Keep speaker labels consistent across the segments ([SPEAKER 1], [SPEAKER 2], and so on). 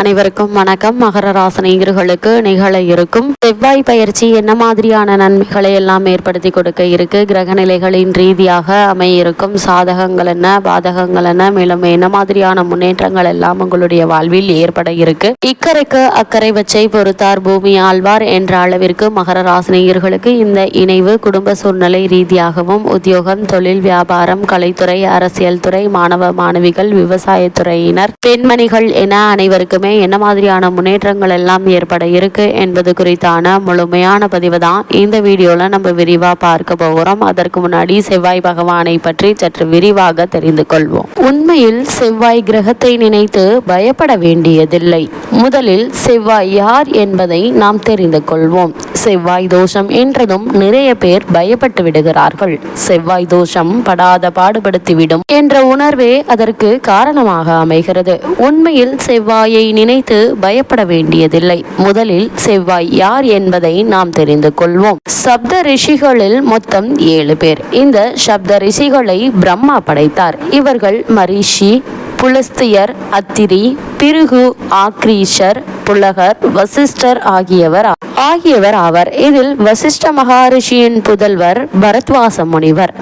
[SPEAKER 1] அனைவருக்கும் வணக்கம். மகர ராசனிகர்களுக்கு நிகழ இருக்கும். செவ்வாய் பயிற்சி என்ன மாதிரியான நன்மைகளை எல்லாம் ஏற்படுத்தி கொடுக்க இருக்கு? கிரக நிலைகளின் ரீதியாக அமைய இருக்கும் சாதகங்கள் என்ன பாதகங்கள் என்ன மேலும் என்ன மாதிரியான முன்னேற்றங்கள் எல்லாம் உங்களுடைய வாழ்வில் ஏற்பட இருக்கு? இக்கரைக்கு அக்கறை வச்சை பொறுத்தார் பூமி ஆழ்வார் என்ற அளவிற்கு மகர ராசினியர்களுக்கு இந்த இணைவு குடும்ப சூழ்நிலை ரீதியாகவும் உத்தியோகம் தொழில் வியாபாரம் கலைத்துறை அரசியல் துறை மாணவ மாணவிகள் விவசாயத்துறையினர் பெண்மணிகள் என அனைவருக்குமே என்ன மாதிரியான முன்னேற்றங்கள் எல்லாம் ஏற்பட இருக்கு என்பது குறித்தான முழுமையான பதிவு தான் இந்த வீடியோவில் நம்ம விரிவாக பார்க்க போகிறோம். அதற்கு முன்னாடி செவ்வாய் பகவானை பற்றி சற்று விரிவாக தெரிந்து கொள்வோம். உண்மையில் செவ்வாய் கிரகத்தை நினைத்து பயப்பட வேண்டியதில்லை. முதலில் செவ்வாய் யார் என்பதை நாம் தெரிந்து கொள்வோம். செவ்வாய் தோஷம் என்றதும் நிறைய பேர் பயப்பட்டு விடுகிறார்கள். செவ்வாய் தோஷம் படாத பாடுபடுத்திவிடும் என்ற உணர்வே அதற்கு காரணமாக அமைகிறது. உண்மையில் செவ்வாயை நினைத்து பயப்பட வேண்டியதில்லை. முதலில் செவ்வாய் யார் என்பதை நாம் தெரிந்து கொள்வோம். சப்த ரிஷிகளில் மொத்தம் ஏழு பேர். இந்த சப்த ரிஷிகளை பிரம்மா படைத்தார். இவர்கள் மரிஷி புலஸ்தியர் அத்திரி பிருகு ஆக்ரீஷர் புலகர் வசிஷ்டர் ஆகியவர் ஆகியவர் ஆவர். இதில் வசிஷ்ட மகாரிஷியின் புதல்வர் பரத்வாச முனிவர்.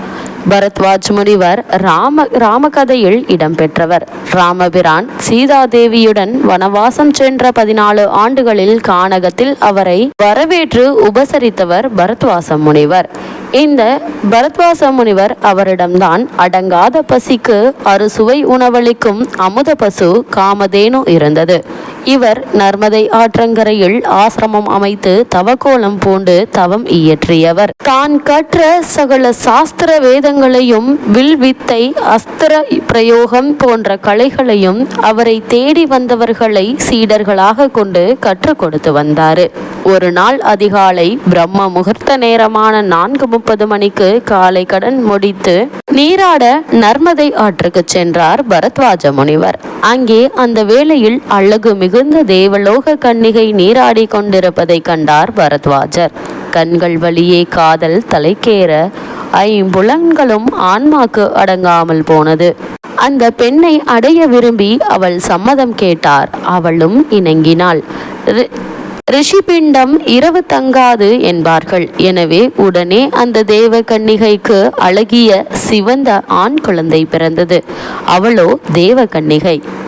[SPEAKER 1] பரத்வாஜ் முனிவர் ராம ராமகதையில் இடம்பெற்றவர். ராமபிரான் சீதாதேவியுடன் வனவாசம் சென்ற பதினாலு ஆண்டுகளில் கானகத்தில் அவரை வரவேற்று உபசரித்தவர் பரத்வாச முனிவர். இந்த பரத்வாச முனிவர் அவரிடம்தான் அடங்காத பசிக்கு அறுசுவை உணவளிக்கும் அமுத பசு காமதேனு இருந்தது. இவர் நர்மதை ஆற்றங்கரையில் ஆசிரமம் அமைத்து தவக்கோலம் பூண்டு தவம் இயற்றியவர். தான் கற்ற சகல சாஸ்திர வேதங்களையும் வில் வித்தை அஸ்திர பிரயோகம் போன்ற கலைகளையும் அவரை தேடி வந்தவர்களை சீடர்களாக கொண்டு கற்றுக் கொடுத்து வந்தாரு. ஒரு நாள் அதிகாலை பிரம்ம முகூர்த்த நேரமான நான்கு முப்பது மணிக்கு காலை கடன் முடித்து நீராட நர்மதை ஆற்றுக்கு சென்றார் பரத்வாஜ முனிவர். அங்கே அந்த வேளையில் அழகு மிகுந்த தேவலோக கன்னிகை நீராடி கொண்டிருப்பதை கண்டார் பரத்வாஜர். கண்கள் வழியே காதல் தலைக்கேற ஐம்புலன்களும் ஆன்மாக்கு அடங்காமல் போனது. அந்த பெண்ணை அடைய விரும்பி அவள் சம்மதம் கேட்டார். அவளும் இணங்கினாள். ரிஷிபிண்டம் இரவு தங்காது என்பார்கள். எனவே உடனே அந்த தேவ கன்னிகைக்கு அழகிய சிவந்த ஆண் குழந்தை பிறந்தது. அவளோ தேவ கன்னிகை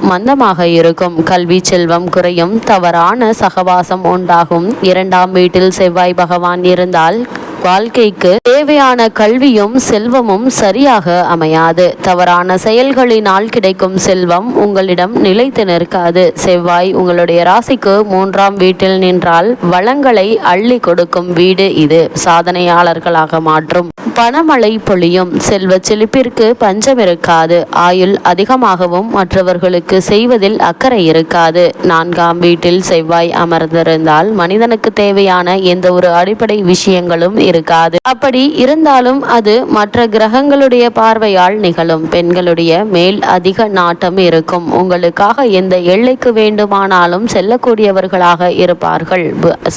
[SPEAKER 1] மந்தமாக இருக்கும். கல்வி செல்வம் குறையும். தவறான சகவாசம் உண்டாகும். இரண்டாம் வீட்டில் செவ்வாய் பகவான் இருந்தால் வாழ்க்கைக்கு தேவையான கல்வியும் செல்வமும் சரியாக அமையாது. தவறான செயல்களினால் கிடைக்கும் செல்வம் உங்களிடம் நிலைத்து நிற்காது. செவ்வாய் உங்களுடைய ராசிக்கு மூன்றாம் வீட்டில் நின்றால் வளங்களை அள்ளி கொடுக்கும் வீடு இது. சாதனையாளர்களாக மாற்றும். பணமழை பொழியும். செல்வ செழிப்பிற்கு பஞ்சம் இருக்காது. ஆயுள் அதிகமாகவும் மற்றவர்களுக்கு செய்வதில் அக்கறை இருக்காது. நான்காம் வீட்டில் செவ்வாய் அமர்ந்திருந்தால் மனிதனுக்கு தேவையான எந்த ஒரு அடிப்படை விஷயங்களும் இருக்காது. அப்படி இருந்தாலும் அது மற்ற கிரகங்களுடைய பார்வையால் நிகழும். பெண்களுடைய மேல் அதிக நாட்டம் இருக்கும். உங்களுக்காக எந்த எல்லைக்கு வேண்டுமானாலும் செல்லக்கூடியவர்களாக இருப்பார்கள்.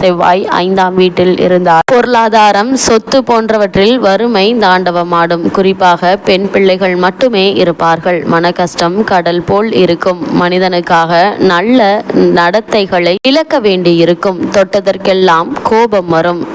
[SPEAKER 1] செவ்வாய் ஐந்தாம் வீட்டில் இருந்தால் பொருளாதாரம் சொத்து போன்றவற்றில் வறுமை தாண்டவமாடும். குறிப்பாக பெண் பிள்ளைகள் மட்டுமே இருப்பார்கள். மன கஷ்டம் கடல் போல் இருக்கும். மனிதனுக்காக நல்ல நடத்தைகளை இழக்க வேண்டியிருக்கும். தொட்டதற்கெல்லாம் கோபம் வரும்.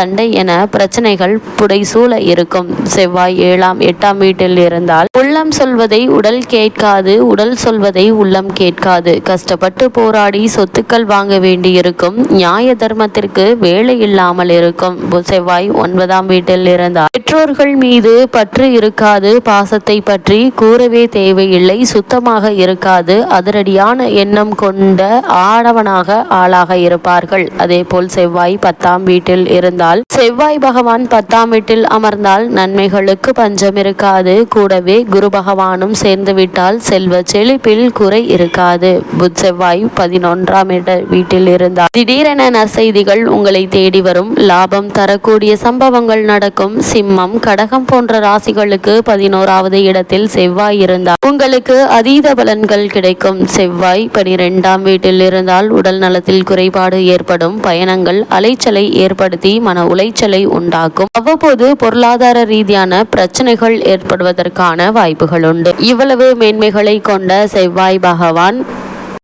[SPEAKER 1] சண்டை என பிரச்சனைகள் புடைசூழ இருக்கும். செவ்வாய் ஏழாம் எட்டாம் வீட்டில் இருந்தால் உள்ளம் சொல்வதை உடல் கேட்காது உடல் சொல்வதை உள்ளம் கேட்காது. கஷ்டப்பட்டு போராடி சொத்துக்கள் வாங்க வேண்டியிருக்கும். நியாய தர்மத்திற்கு வேலை இல்லாமல் இருக்கும். செவ்வாய் ஒன்பதாம் வீட்டில் இருந்தால் பெற்றோர்கள் மீது பற்று இருக்காது. பாசத்தை பற்றி கூறவே தேவையில்லை. சுத்தமாக இருக்காது. அதிரடியான எண்ணம் கொண்ட ஆடவனாக ஆளாக இருப்பார்கள். அதேபோல் செவ்வாய் பத்தாம் வீட்டில் இருந்தால் செவ்வாய் பகவான் பத்தாம் வீட்டில் அமர்ந்தால் நன்மைகளுக்கு பஞ்சம் இருக்காது. கூடவே குரு பகவானும் சேர்ந்து விட்டால் செல்வ செழிப்பில் குறை இருக்காது. புத் செவ்வாய் பதினொன்றாம் இட வீட்டில் இருந்தால் திடீரென நற்செய்திகள் உங்களை தேடி வரும். லாபம் தரக்கூடிய சம்பவங்கள் நடக்கும். சிம்மம் கடகம் போன்ற ராசிகளுக்கு பதினோராவது இடத்தில் செவ்வாய் இருந்தால் உங்களுக்கு அதீத பலன்கள் கிடைக்கும். செவ்வாய் பனிரெண்டாம் வீட்டில் இருந்தால் உடல் நலத்தில் குறைபாடு ஏற்படும். பயணங்கள் அலைச்சலை ஏற்படுத்தி மன உளைச்சலை உண்டாக்கும். அவ்வப்போது பொருளாதார ரீதியான பிரச்சனைகள் ஏற்படுவதற்கான வாய்ப்புகள் உண்டு. இவ்வளவு மேன்மைகளை கொண்ட செவ்வாய் பகவான்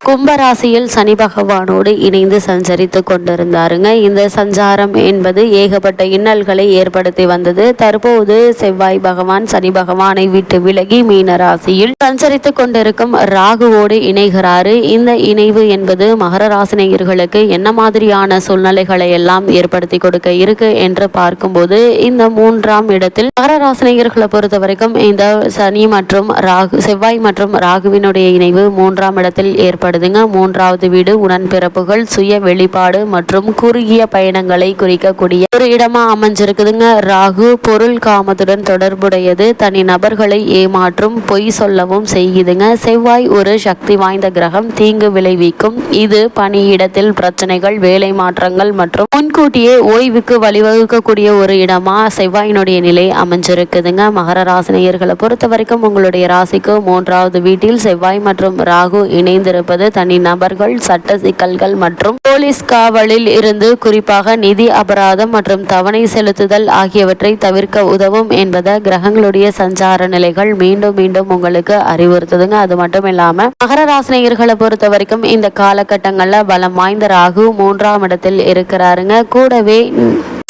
[SPEAKER 1] கும்பராசியில் சனி பகவானோடு இணைந்து சஞ்சரித்து கொண்டிருந்தாருங்க. இந்த சஞ்சாரம் என்பது ஏகப்பட்ட இன்னல்களை ஏற்படுத்தி வந்தது. தற்போது செவ்வாய் பகவான் சனி பகவானை விட்டு விலகி மீன ராசியில் சஞ்சரித்து கொண்டிருக்கும் ராகுவோடு இணைகிறாரு. இந்த இணைவு என்பது மகர ராசினியர்களுக்கு என்ன மாதிரியான சூழ்நிலைகளை எல்லாம் ஏற்படுத்தி கொடுக்க இருக்கு என்று பார்க்கும்போது இந்த மூன்றாம் இடத்தில் மகர ராசினியர்களை பொறுத்த வரைக்கும் இந்த சனி மற்றும் ராகு செவ்வாய் மற்றும் ராகுவினுடைய இணைவு மூன்றாம் இடத்தில் ஏற்படுத்த பயன்படுதுங்க மூன்றாவது வீடு உடன்பிறப்புகள் சுய வெளிப்பாடு மற்றும் குறுகிய பயணங்களை குறிக்கக்கூடிய ஒரு இடமா அமைஞ்சிருக்குதுங்க. ராகு பொருள் காமத்துடன் தொடர்புடையது. தனி நபர்களை ஏமாற்றும் பொய் சொல்லவும் செய்யுதுங்க. செவ்வாய் ஒரு சக்தி வாய்ந்த கிரகம் தீங்கு விளைவிக்கும். இது பணியிடத்தில் பிரச்சனைகள் வேலை மாற்றங்கள் மற்றும் முன்கூட்டியே ஓய்வுக்கு வழிவகுக்கக்கூடிய ஒரு இடமா செவ்வாயினுடைய நிலை அமைஞ்சிருக்குதுங்க. மகர ராசினியர்களை பொறுத்த வரைக்கும் உங்களுடைய ராசிக்கு மூன்றாவது வீட்டில் செவ்வாய் மற்றும் ராகு இணைந்திருப்பது தனி நபர்கள் சட்ட சிக்கல்கள் மற்றும் போலீஸ் காவலில் இருந்து குறிப்பாக நிதி அபராதம் மற்றும் தவணை செலுத்துதல் ஆகியவற்றை தவிர்க்க உதவும் என்பதை கிரகங்களுடைய சஞ்சார நிலைகள் மீண்டும் மீண்டும் உங்களுக்கு அறிவுறுத்துதுங்க. அது மட்டும் இல்லாம மகர ராசினியர்களை பொறுத்த வரைக்கும் இந்த காலகட்டங்கள்ல பலம் வாய்ந்த ராகு மூன்றாம் இடத்தில் இருக்கிறாருங்க. கூடவே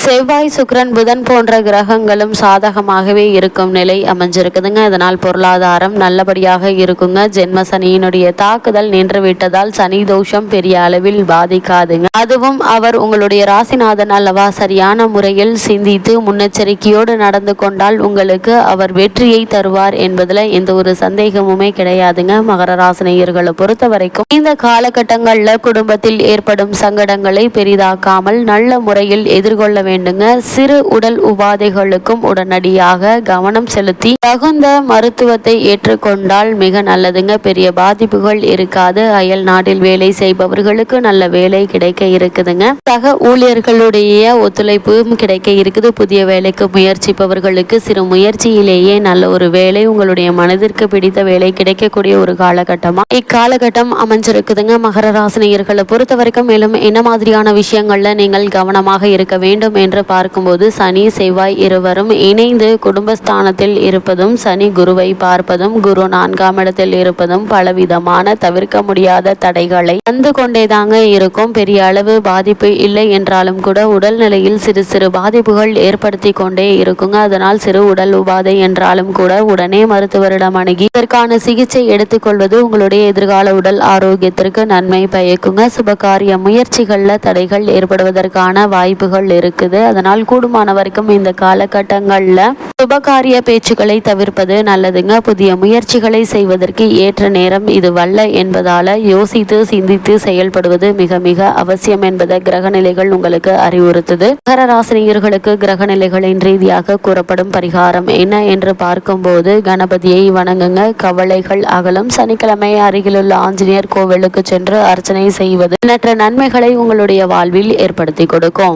[SPEAKER 1] செவ்வாய் சுக்கிரன் புதன் போன்ற கிரகங்களும் சாதகமாகவே இருக்கும் நிலை அமைஞ்சிருக்குதுங்க. இதனால் பொருளாதாரம் நல்லபடியாக இருக்குங்க. ஜென்ம சனியினுடைய தாக்குதல் நின்று விட்டதால் சனி தோஷம் பெரிய அளவில் பாதிக்காதுங்க. அதுவும் அவர் உங்களுடைய ராசிநாதன் அல்லவா சரியான முறையில் சிந்தித்து முன்னெச்சரிக்கையோடு நடந்து கொண்டால் உங்களுக்கு அவர் வெற்றியை தருவார் என்பதுல எந்த ஒரு சந்தேகமுமே கிடையாதுங்க. மகர ராசினியர்களை பொறுத்த வரைக்கும் இந்த காலகட்டங்கள்ல குடும்பத்தில் ஏற்படும் சங்கடங்களை பெரிதாக்காமல் நல்ல முறையில் எதிர்கொள்ள வேண்டுங்க. சிறு உடல் உபாதைகளுக்கும் உடனடியாக கவனம் செலுத்தி தகுந்த மருத்துவத்தை ஏற்றுக்கொண்டால் மிக நல்லதுங்க. பெரிய பாதிப்புகள் இருக்காது. அயல் நாட்டில் வேலை செய்பவர்களுக்கு நல்ல வேலை கிடைக்க இருக்குதுங்க. சக ஊழியர்களுடைய ஒத்துழைப்பும் கிடைக்க இருக்குது. புதிய வேலைக்கு முயற்சிப்பவர்களுக்கு சிறு முயற்சியிலேயே நல்ல ஒரு வேலை உங்களுடைய மனதிற்கு பிடித்த வேலை கிடைக்கக்கூடிய ஒரு காலகட்டமா? இக்காலகட்டம் அமைஞ்சிருக்குதுங்க. மகர ராசினியர்களை பொறுத்த வரைக்கும் மேலும் என்ன மாதிரியான விஷயங்கள்ல நீங்கள் கவனமாக இருக்க வேண்டும் என்று பார்க்கும்போது சனி செவ்வாய் இருவரும் இணைந்து குடும்பஸ்தானத்தில் இருப்பதும் சனி குருவை பார்ப்பதும் குரு நான்காம் இடத்தில் இருப்பதும் பலவிதமான தவிர்க்க முடியாத தடைகளை வந்து கொண்டேதாங்க இருக்கும். பெரிய அளவு பாதிப்பு இல்லை என்றாலும் கூட உடல்நிலையில் சிறு சிறு பாதிப்புகள் ஏற்படுத்தி கொண்டே இருக்குங்க. அதனால் சிறு உடல் உபாதை என்றாலும் கூட உடனே மருத்துவரிடம் அணுகி இதற்கான சிகிச்சை எடுத்துக்கொள்வது உங்களுடைய எதிர்கால உடல் ஆரோக்கியத்திற்கு நன்மை பயக்குங்க. சுபகாரிய முயற்சிகளில் தடைகள் ஏற்படுவதற்கான வாய்ப்புகள் இருக்கு. இருக்குது அதனால் கூடுமான வரைக்கும் இந்த காலகட்டங்கள்ல சுபகாரிய பேச்சுக்களை தவிர்ப்பது நல்லதுங்க. புதிய முயற்சிகளை செய்வதற்கு ஏற்ற நேரம் இது வல்ல என்பதால யோசித்து சிந்தித்து செயல்படுவது மிக மிக அவசியம் என்பதை கிரகநிலைகள் உங்களுக்கு அறிவுறுத்துது. மகர ராசினியர்களுக்கு கிரகநிலைகளின் ரீதியாக கூறப்படும் பரிகாரம் என்ன என்று பார்க்கும்போது கணபதியை வணங்குங்க. கவலைகள் அகலும். சனிக்கிழமை அருகிலுள்ள ஆஞ்சநேயர் கோவிலுக்கு சென்று அர்ச்சனை செய்வது எண்ணற்ற நன்மைகளை உங்களுடைய வாழ்வில் ஏற்படுத்தி கொடுக்கும்.